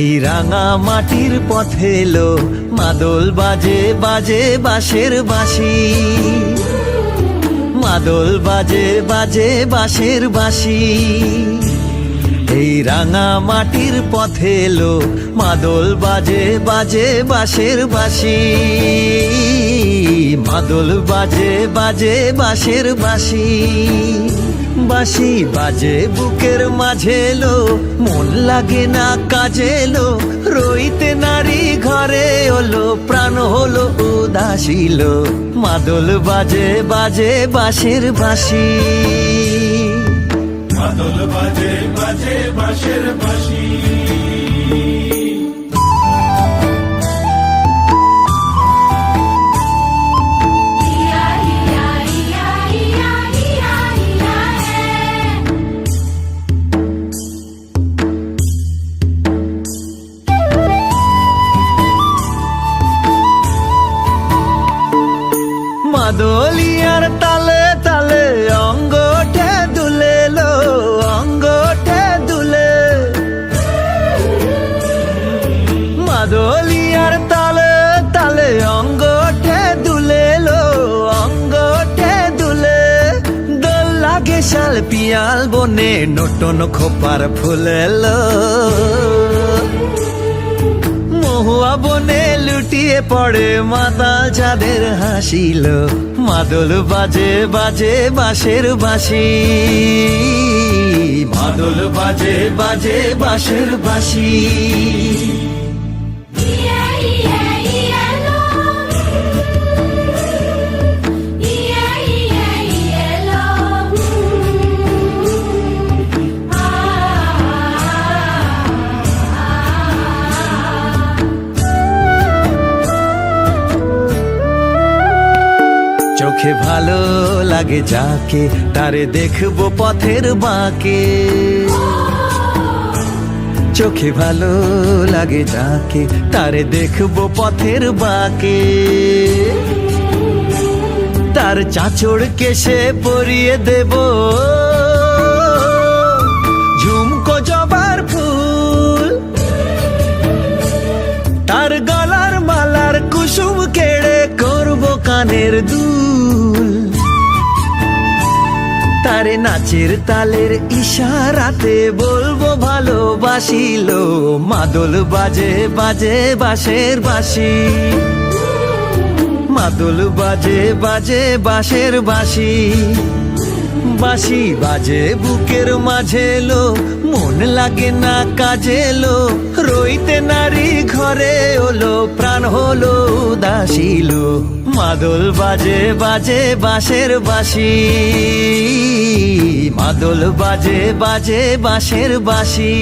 রাঙা মাটির পথে এলো, মাদল বাজে বাজে বাঁশের বাঁশি। মাদল বাজে বাজে বাঁশের বাঁশি। এই রাঙা মাটির পথে এলো, মাদল বাজে বাজে বাঁশের বাঁশি। মাদল বাজে বাজে বাঁশের বাঁশি। বাঁশি বাজে, বুকের মাঝে এলো, মন লাগে না কাজে এলো। রইতে নারী ঘরে হলো প্রাণ হলো উদাসীল মাদল বাজে বাজে বাঁশের বাঁশি। মাদল বাজে বাজে বাঁশের বাঁশি। মাদলিয়ার তালে তালে অঙ্গঠে দুলে লো অঙ্গঠে দুলে। মাদলিয়ার তালে তালে অঙ্গঠে দুলে লো অঙ্গঠে দুলে। দোল লাগে শাল পিয়াল বনে নটন খোপার ফুলেলো। মহুয়া বনে লুটিয়ে পড়ে মাতাল যাদের হাসিল। মাদল বাজে বাজে বাঁশের বাসি মাদল বাজে বাজে বাঁশের বাঁশি। চোখে ভালো লাগে যাকে, তারে দেখব পথের বাঁকে। চোখে ভালো লাগে যাকে, তারে দেখব পথের বাঁকে। তার চাচড় কেসে পরিয়ে দেব। কানের দুল। তারে নাচের তালের ইশারাতে বলব, ভালোবাসিল মাদল বাজে বাজে বাঁশের বাঁশি। মাদল বাজে বাজে বাঁশের বাঁশি। বাঁশি বাজে বুকের মাঝে লো, মন লাগে না কাজে লো। রইতে নারী ঘরে ওলো, প্রাণ হলো উদাসীল। মাদল বাজে বাজে বাঁশের বাসি মাদল বাজে বাজে বাঁশের বাঁশি।